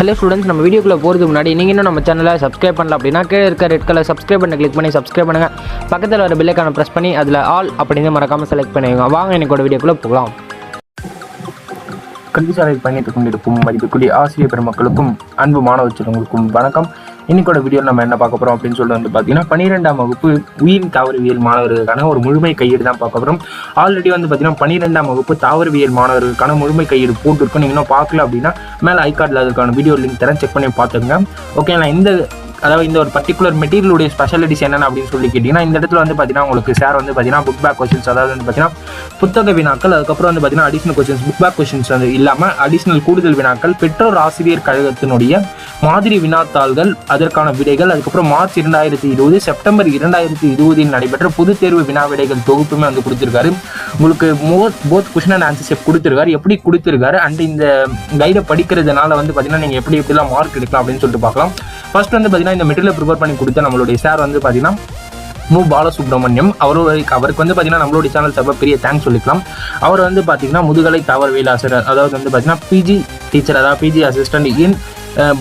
Hello students நம்ம வீடியோக்குள்ளே போகிறதுக்கு முன்னாடி நீங்கள் இன்னும் நம்ம சேனலை சப்ஸ்கிரைப் பண்ணல அப்படின்னா கீழே இருக்க ரெட் கலர் சப்ஸ்கிரைப் பண்ணி கிளிக் பண்ணி சப்ஸ்கிரைப் பண்ணுங்கள் பக்கத்தில் வர பில்லைக்கான ப்ரெஸ் பண்ணி அதில் ஆல் அப்படின்னு மறக்காமல் செலக்ட் பண்ணிடுங்க வாங்க எனக்கோட வீடியோக்குள்ளே போகலாம். கல்விசாலை பயணித்துக் கொண்டிருக்கும் மதிப்புக்குரிய ஆசிரியர் பெருமக்களுக்கும் அன்பு மாணவ செல்வங்களுக்கும் வணக்கம். இன்னைக்கோட வீடியோ நம்ம என்ன பார்க்க போறோம் அப்படின்னு சொல்லி வந்து பார்த்தீங்கன்னா பன்னிரெண்டாம் வகுப்பு உயிர் தாவரவியல் மாணவர்களுக்கான ஒரு முழுமை கையீடு தான் பார்க்க போறோம். ஆல்ரெடி வந்து பார்த்தீங்கன்னா பன்னிரெண்டாம் வகுப்பு தாவரவியல் மாணவர்களுக்கான முழுமை கையீடு போட்டுருக்கோம். நீங்க இன்னும் பார்க்கல அப்படின்னா மேலே ஐகார்டில் அதுக்கான வீடியோ லிங்க் தரேன். செக் பண்ணி பார்த்துங்க ஓகே நான் இந்த அதாவது இந்த ஒரு பர்டிகுலர் மெட்டீரியலுடைய ஸ்பெஷாலிட்டிஸ் என்னென்ன அப்படின்னு சொல்லி கேட்டிங்கன்னா இந்த இடத்துல வந்து பார்த்தீங்கன்னா உங்களுக்கு சார் வந்து பார்த்தீங்கன்னா புக் பேக் கொஸ்டின்ஸ் அதாவது வந்து பார்த்தீங்கன்னா புத்தக வினாக்கள் அதுக்கப்புறம் வந்து பார்த்தீங்கன்னா additional questions book back questions வந்து இல்லாமல் அடிஷனல் கூடுதல் வினாக்கள் பெற்றோர் ஆசிரியர் கழகத்தினுடைய மாதிரி வினாத்தாள்கள் அதற்கான விடைகள் அதுக்கப்புறம் மார்ச் இரண்டாயிரத்தி இருபது செப்டம்பர் இரண்டாயிரத்தி இருபதில் நடைபெற்ற பொது தேர்வு வினா விடைகள் தொகுப்புமே வந்து கொடுத்துருக்காரு. உங்களுக்கு more both question and answers கொடுத்துருக்காரு. எப்படி கொடுத்துருக்காரு? அண்ட் இந்த கைடை படிக்கிறதுனால வந்து பார்த்தீங்கன்னா நீங்கள் எப்படி எப்படிலாம் மார்க் எடுக்கலாம் அப்படின்னு சொல்லிட்டு பார்க்கலாம். ஃபர்ஸ்ட் வந்து பார்த்தீங்கன்னா இந்த மெட்டீரியல் ப்ரிப்பேர் பண்ணி கொடுத்த நம்மளுடைய சார் வந்து பார்த்தீங்கன்னா மு. பாலசுப்ரமணியம். அவரோட அவருக்கு வந்து பார்த்தீங்கன்னா நம்மளுடைய சேனல் சார்பாக பெரிய தேங்க்ஸ் சொல்லிக்கலாம். அவர் வந்து பார்த்தீங்கன்னா முதுகலை தாவரவியல் ஆசிரியர் அதாவது வந்து பார்த்தீங்கன்னா பிஜி டீச்சர் அதாவது பிஜி அசிஸ்டன்ட் இன்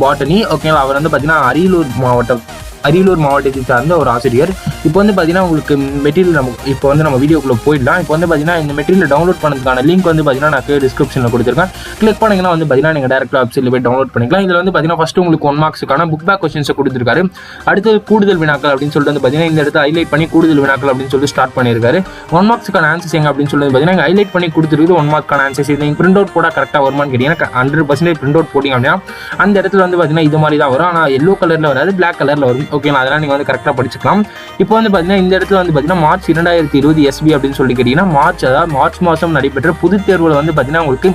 பாட்டனி ஓகேங்களா அவர் வந்து பார்த்தீங்கன்னா அரியலூர் மாவட்டம் அரியலூர் மாவட்டத்தை சார்ந்த ஒரு ஆசிரியர். இப்போ வந்து பார்த்தீங்கன்னா உங்களுக்கு மெட்டீரியல் நம்ம இப்போ வந்து நம்ம வீடியோக்குள்ளே போயிடலாம். இப்போ வந்து பார்த்தீங்கன்னா இந்த மெட்டீரியல் டவுன்லோட் பண்ணதுக்கான லிங்க் வந்து பார்த்தீங்கன்னா நான் கீழே டிஸ்கிரிப்ஷனில் கொடுத்துருக்கேன். கிளிக் பண்ணிங்கன்னா வந்து பார்த்தீங்கன்னா நீங்கள் டேரக்ட் வெப்சைட்டில் போய் டவுன்லோட் பண்ணிக்கலாம். இதில் வந்து பார்த்தீங்கன்னா ஃபஸ்ட்டு உங்களுக்கு ஒன் மார்க்ஸுக்கான புக் பேக் கொஸ்டின்ஸை கொடுத்துருக்காரு. அடுத்து கூடுதல் வினாக்கள் அப்படின்னு சொல்லிட்டு வந்து பார்த்தீங்கன்னா இந்த இடத்துல ஹைலைட் பண்ணி கூடுதல் வினாக்கள் அப்படின்னு சொல்லி ஸ்டார்ட் பண்ணியிருக்காரு. ஒன் மார்க்ஸுக்கான ஆன்சர்ஸ் எங்க அப்படின்னு சொல்லி பார்த்தீங்கன்னா ஹைலைட் பண்ணி கொடுத்துருக்குது. ஒன் மார்க்கான ஆன்சர்ஸ் இது நீங்கள் பிரிண்ட் அவுட் போட கரெக்டாக வருமானு கேட்டீங்கன்னா ஹண்ட்ரட் பர்சன்டேஜ் பிரிண்ட் அவுட் போட்டிங்க அப்படின்னா அந்த இடத்துல வந்து பார்த்தீங்கன்னா இது மாதிரி தான் வரும் ஆனால் எல்லோ கலரில் வராது பிளாக் கலரில் வரும். ஓகேங்களா அதெல்லாம் நீங்கள் வந்து கரெக்டாக படிச்சுக்கலாம். இப்போ வந்து பார்த்தீங்கன்னா இந்த இடத்துல வந்து பார்த்தீங்கன்னா மார்ச் இரண்டாயிரத்தி இருபது எஸ்பி அப்படின்னு சொல்லி கேட்டிங்கன்னா மார்ச் அதாவது மார்ச் மாதம் நடைபெற்ற பொதுத் தேர்வில் வந்து பார்த்தீங்கன்னா உங்களுக்கு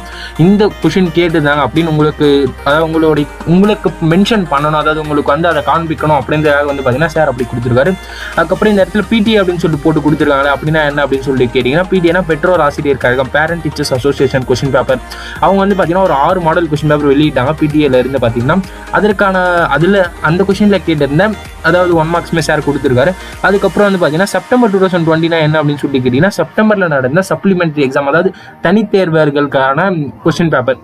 இந்த கொஷின் கேட்டுருந்தாங்க அப்படின்னு உங்களுக்கு அதாவது உங்களுடைய உங்களுக்கு மென்ஷன் பண்ணணும். அதாவது உங்களுக்கு வந்து அதை காண்பிக்கணும் அப்படின்றதாக வந்து பார்த்தீங்கன்னா சார் அப்படி கொடுத்துருக்காரு. அதுக்கப்புறம் இந்த இடத்துல பிடி அப்படின்னு சொல்லிட்டு போட்டு கொடுத்துருக்காங்க அப்படின்னா என்ன அப்படின்னு சொல்லி கேட்டிங்கன்னா பிடினா பெற்றோர் ஆசிரியர் கழகம் parent teachers association question paper அவங்க வந்து பார்த்தீங்கன்னா ஒரு ஆறு மாடல் கொஷின் பேப்பர் வெளியிட்டாங்க பிடிஏல இருந்து பார்த்தீங்கன்னா அதற்கான அதில் அந்த கொஷினில் கேட்டிருந்த அதாவது ஒன் மார்க்ஸ் மிஸ் சார் கொடுத்துருக்காரு. அதுக்கப்புறம் வந்து பார்த்தீங்கன்னா செப்டம்பர் டூ தௌசண்ட் டுவெண்ட்டினா என்ன அப்படின்னு சொல்லி கேட்டிங்கன்னா செப்டம்பரில் நடந்த சப்ளிமெண்ட்ரி எக்ஸாம் அதாவது தனித்தேர்வர்களுக்கான கொஸ்டின் பேப்பர்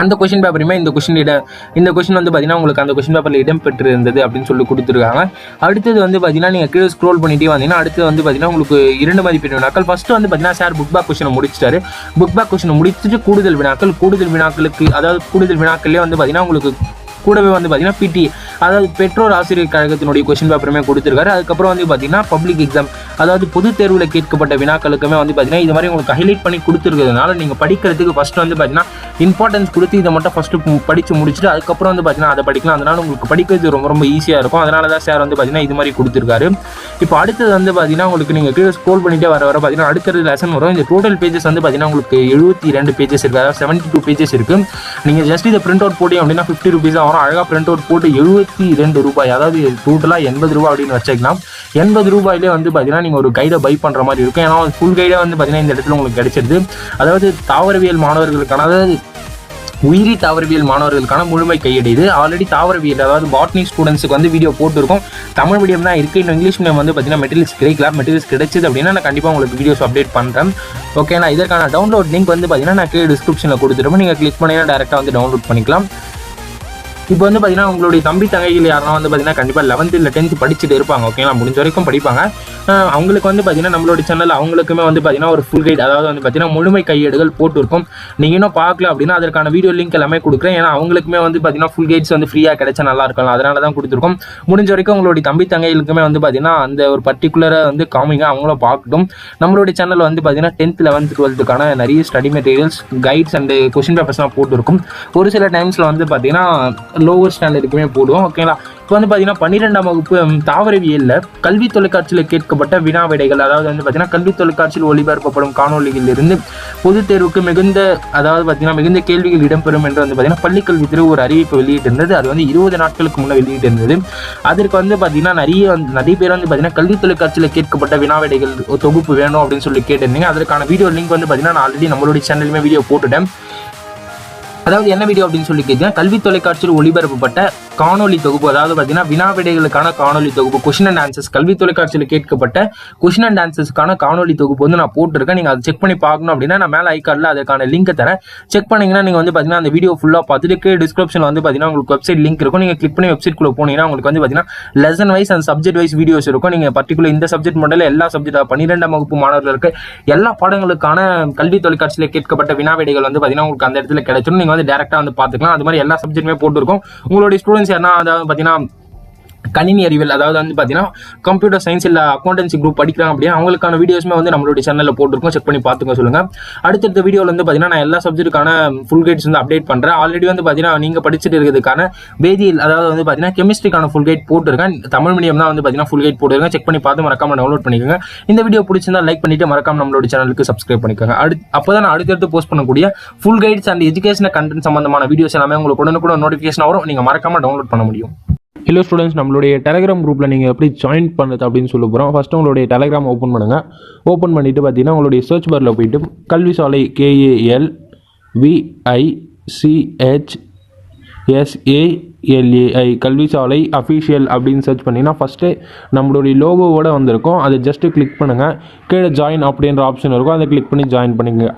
அந்த கொஷின் பேப்பருமே இந்த கொஷின் இட இந்த கொஷின் வந்து பார்த்தீங்கன்னா உங்களுக்கு அந்த கொஷின் பேப்பரில் இடம் பெற்று இருந்தது அப்படின்னு சொல்லி கொடுத்துருக்காங்க. அடுத்தது வந்து பார்த்தீங்கன்னா நீங்கள் கீழே ஸ்க்ரோல் பண்ணிட்டே வந்தீங்கன்னா அடுத்து வந்து பார்த்தீங்கன்னா உங்களுக்கு இரண்டு மதிப்பீடு வினாக்கள். ஃபஸ்ட்டு வந்து பார்த்தீங்கன்னா சார் புக் பேக் கொஷனை முடிச்சிட்டாரு. புக் பேக் கொஷனை முடிச்சுட்டு கூடுதல் வினாக்கள் கூடுதல் வினாக்களுக்கு அதாவது கூடுதல் வினாக்கள்லேயே வந்து பார்த்தீங்கன்னா உங்களுக்கு கூடவே வந்து பார்த்தீங்கன்னா பிடி அதாவது பெற்றோர் ஆசிரியர் கழகத்தினுடைய கொஸ்டின் பேப்பருமே கொடுத்துருக்காரு. அதுக்கப்புறம் வந்து பார்த்தீங்கன்னா பப்ளிக் எக்ஸாம் அதாவது பொது தேர்வில் கேட்கப்பட்ட வினாக்களுக்குமே வந்து பார்த்தீங்கன்னா இது மாதிரி உங்களுக்கு ஹைலைட் பண்ணி கொடுத்துருக்கிறதுனால நீங்கள் படிக்கிறதுக்கு ஃபஸ்ட்டு வந்து பார்த்தீங்கன்னா இம்பார்ட்டன்ஸ் கொடுத்து இதை மட்டும் ஃபஸ்ட்டு படித்து முடிச்சுட்டு அதுக்கப்புறம் வந்து பார்த்தீங்கன்னா அதை படிக்கலாம். அதனால உங்களுக்கு படிக்கிறது ரொம்ப ரொம்ப ஈஸியாக இருக்கும். அதனால தான் சார் வந்து பார்த்தீங்கன்னா இது மாதிரி கொடுத்துருக்காரு. இப்போ அடுத்தது வந்து பார்த்தீங்கன்னா உங்களுக்கு நீங்கள் கீழே ஸ்க்ரோல் பண்ணிட்டே வர வர பார்த்தீங்கன்னா அடுத்தது லெசன் வரும். இந்த டோட்டல் பேஜஸ் வந்து பார்த்தீங்கன்னா உங்களுக்கு எழுபத்தி ரெண்டு பேஜஸ் இருக்குது அதாவது செவன்ட்டி டூ பேஜஸ் இருக்குது நீங்கள் ஜஸ்ட் இதை பிரிண்ட் அவுட் போட்டீங்க அப்படின்னா ஃபிஃப்டி ருபீஸ் வரும். அழகாக பிரிண்ட் அவுட் போட்டு எழுபத்தி ரெண்டு ரூபாய் அதாவது டோட்டலாக எண்பது ரூபாய் அப்படின்னு வச்சுக்கலாம் எண்பது ரூபாயிலே வந்து பார்த்தீங்கன்னா நீங்கள் ஒரு கைடை பை பண்ணுற மாதிரி இருக்கும். ஏன்னா ஃபுல் கைடே வந்து பார்த்தீங்கன்னா இந்த இடத்துல உங்களுக்கு கிடைச்சிருது. அதாவது தாவரவியல் மாணவர்களுக்கான அதாவது உயிரி தாவரவியல் மாணவர்களுக்கான முழுமை கையடையுது ஆல்ரெடி தாவரவியல் அதாவது பாட்னி ஸ்டூடெண்ட்ஸுக்கு வந்து வீடியோ போட்டிருக்கோம். தமிழ் மீடியம் தான் இருக்குது இன்னும் இங்கிலீஷ் மீடியம் வந்து பார்த்தீங்கன்னா மெட்டீரியல்ஸ் கிடைக்கல மெட்டீரியல்ஸ் கிடைச்சது அப்படின்னா நான் கண்டிப்பாக உங்களுக்கு வீடியோஸ் அப்டேட் பண்ணுறேன் ஓகே நான் இதற்கான டவுன்லோட் லிங்க் வந்து பார்த்தீங்கன்னா நான் கீழே டிஸ்கிரிப்ஷனில் கொடுத்துருப்போம் நீங்கள் கிளிக் பண்ணிங்கன்னா டேரெக்டாக வந்து டவுன்லோட் பண்ணிக்கலாம். இப்போ வந்து பார்த்தீங்கன்னா உங்களுடைய தம்பி தங்கைகள் யாரெல்லாம் வந்து பார்த்தீங்கன்னா கண்டிப்பாக லெவன்த்து இல்லை டென்த்து படிச்சுட்டு இருப்பாங்க ஓகேங்களா முடிஞ்ச வரைக்கும் படிப்பாங்க. அவங்களுக்கு வந்து பார்த்தீங்கன்னா நம்மளோட சேனல் அவங்களுக்குமே வந்து பார்த்தீங்கன்னா ஒரு ஃபுல் கைட் அதாவது வந்து பார்த்தீங்கன்னா முழுமை கையேடுகள் போட்டிருக்கும். நீங்கள் இன்னும் பார்க்கல அப்படின்னா அதற்கான வீடியோ லிங்க் எல்லாமே கொடுக்குறேன். ஏன்னா அவங்களுக்குமே வந்து பார்த்தீங்கன்னா ஃபுல் கைட்ஸ் வந்து ஃப்ரீயாக கிடைச்சா நல்லா இருக்கும் அதனால தான் கொடுத்துருக்கோம். முடிஞ்ச வரைக்கும் உங்களுடைய தம்பி தங்கைகளுக்குமே வந்து பார்த்தீங்கன்னா அந்த ஒரு பர்டிகுலராக வந்து காமிங்க அவங்களும் பார்க்கட்டும். நம்மளுடைய சேனல் வந்து பார்த்தீங்கன்னா டென்த் லெவன்த் டுவெல்த்துக்கான நிறைய study materials guides and question பேப்பர்ஸ்லாம் போட்டிருக்கும். ஒரு சில டைம்ஸில் வந்து பார்த்தீங்கன்னா லோவர் ஸ்டாண்டர்டுக்குமே போடுவோம் ஓகேங்களா இப்போ வந்து பார்த்தீங்கன்னா பன்னிரெண்டாம் வகுப்பு தாவரவியலில் கல்வி தொலைக்காட்சியில் கேட்கப்பட்ட வினா விடைகள் அதாவது வந்து பார்த்தீங்கன்னா கல்வி தொலைக்காட்சியில் ஒளிபரப்பப்படும் காணொலிகளிலிருந்து பொதுத் தேர்வுக்கு மிகுந்த அதாவது பார்த்தீங்கன்னா மிகுந்த கேள்விகள் இடம்பெறும் என்று வந்து பார்த்தீங்கன்னா பள்ளிக்கல்வித்துறை ஒரு அறிவிப்பு வெளியிட்டிருந்தது. அது வந்து இருபது நாட்களுக்கு முன்னே வெளியிட்டிருந்தது. அதற்கு வந்து பார்த்தீங்கன்னா நிறைய வந்து- நிறைய பேர் வந்து பார்த்தீங்கன்னா கல்வி தொலைக்காட்சியில் கேட்கப்பட்ட வினா விடைகள் தொகுப்பு வேணும் அப்படின்னு சொல்லி கேட்டிருந்தீங்க. அதற்கான வீடியோ லிங்க் வந்து பார்த்தீங்கன்னா நான் ஆல்ரெடி நம்மளுடைய சேனலுமே வீடியோ போட்டுட்டேன். அதாவது என்ன வீடியோ அப்படின்னு சொல்லி கேட்டீங்கன்னா கல்வி தொலைக்காட்சியில் ஒளிபரப்பப்பட்ட காணொலி தொகுப்பு அதாவது பார்த்தீங்கன்னா வினா விடைகளுக்கான காணொலி தொகுப்பு கொஷின் அண்ட் ஆன்சர்ஸ் கல்வி தொலைக்காட்சியில் கேட்கப்பட்ட கொஷின் அண்ட் ஆன்சர்ஸ்க்கான காணொலி தொகுப்பு வந்து நான் போட்டிருக்கேன். நீங்கள் அதை செக் பண்ணி பார்க்கணும் அப்படின்னா நான் மேலே ஐக்கார்டில் அதுக்கான லிங்க் தரேன். செக் பண்ணிங்கன்னா நீங்கள் வந்து பார்த்தீங்கன்னா அந்த வீடியோ ஃபுல்லாக பார்த்துட்டு டிஸ்கிரிப்ஷனில் வந்து பார்த்தீங்கன்னா உங்களுக்கு வெப்சைட் லிங்க் இருக்கும். நீங்கள் கிளிக் பண்ணி வெப்சைட் குள்ளே போனீங்கன்னா உங்களுக்கு வந்து பார்த்தீங்கன்னா lesson wise and subject wise videos இருக்கும். நீங்கள் பர்டிகுலர் இந்த சப்ஜெக்ட் மட்டும் எல்லா சப்ஜெக்ட் பன்னிரெண்டாம் வகுப்பு மாணவர்களுக்கு எல்லா பாடங்களுக்கான கல்வி தொலைக்காட்சியில் கேட்கப்பட்ட வினாவிடைகள் வந்து பார்த்தீங்கன்னா உங்களுக்கு அந்த இடத்துல கிடைச்சிடும். நீங்கள் வந்து டேரெக்டாக வந்து பார்த்துக்கலாம். அது மாதிரி எல்லா சப்ஜெக்ட்டுமே போட்டுருக்கோம். உங்களுடைய ஸ்டூடெண்ட்ஸ் யாருன்னா அதாவது பார்த்தீங்கன்னா கணினி அறிவியல் அதாவது வந்து பார்த்தீங்கன்னா கம்ப்யூட்டர் சயின்ஸ் இல்லை அக்கௌண்டன்சி குரூப் படிக்கிறாங்க அப்படின்னா அவங்களுக்கான வீடியோஸுமே வந்து நம்மளுடைய சேனலில் போட்டிருக்கோம். செக் பண்ணி பார்த்துக்க சொல்லுங்கள் அடுத்தடுத்த வீடியோவில் வந்து பார்த்தீங்கன்னா நான் எல்லா சப்ஜெக்ட்டுக்கான ஃபுல் கைட்ஸ் வந்து அப்டேட் பண்ணுறேன் ஆல்ரெடி வந்து பார்த்தீங்கன்னா நீங்கள் படிச்சுட்டு இருக்கிறதுக்கான வேதியியல் அதாவது வந்து பார்த்தீங்கன்னா கெமிஸ்ட்ரிக்கான ஃபுல் கைட் போட்டிருக்கேன். தமிழ் மீடியம் தான் வந்து பார்த்தீங்கன்னா ஃபுல் கைட் போட்டிருக்கேன். செக் பண்ணி பார்த்து மறக்காமல் டவுன்லோட் பண்ணிக்கோங்க. இந்த வீடியோ பிடிச்சிருந்தா லைக் பண்ணிட்டு மறக்காம நம்மளோட சேனலுக்கு சப்ஸ்கிரைப் பண்ணிக்கோங்க. அடுத்து அப்போ தான் நான் அடுத்தடுத்து போஸ்ட் பண்ணக்கூடிய full guides and education content சம்பந்தமான வீடியோஸ் எல்லாமே உங்களுக்கு உடனுக்குடன் நோட்டிஃபிகேஷன் வரும். நீங்கள் மறக்காமல் டவுன்லோட் பண்ண முடியும். ஹலோ ஸ்டூடெண்ட்ஸ் நம்மளுடைய டெலகிராம் குரூப்பில் நீங்கள் எப்படி ஜாயின் பண்ணுறது அப்படின்னு சொல்ல போகிறோம் ஃபஸ்ட்டு உங்களுடைய டெலகிராம் ஓப்பன் பண்ணுங்கள் ஓப்பன் பண்ணிவிட்டு பார்த்தீங்கன்னா உங்களுடைய சர்ச் பாரில் போயிட்டு கல்வி சாலை கேஏஎல் விஐசிஹெச் எஸ்ஏஎல்ஏஐ கல்வி சாலை அஃபிஷியல் அப்படின்னு சர்ச் பண்ணிங்கன்னா ஃபஸ்ட்டு நம்மளுடைய லோகோவோட வந்திருக்கும். அதை ஜஸ்ட்டு கிளிக் பண்ணுங்கள் கீழே ஜாயின் அப்படின்ற ஆப்ஷன் இருக்கும். அதை கிளிக் பண்ணி ஜாயின் பண்ணிக்கங்க.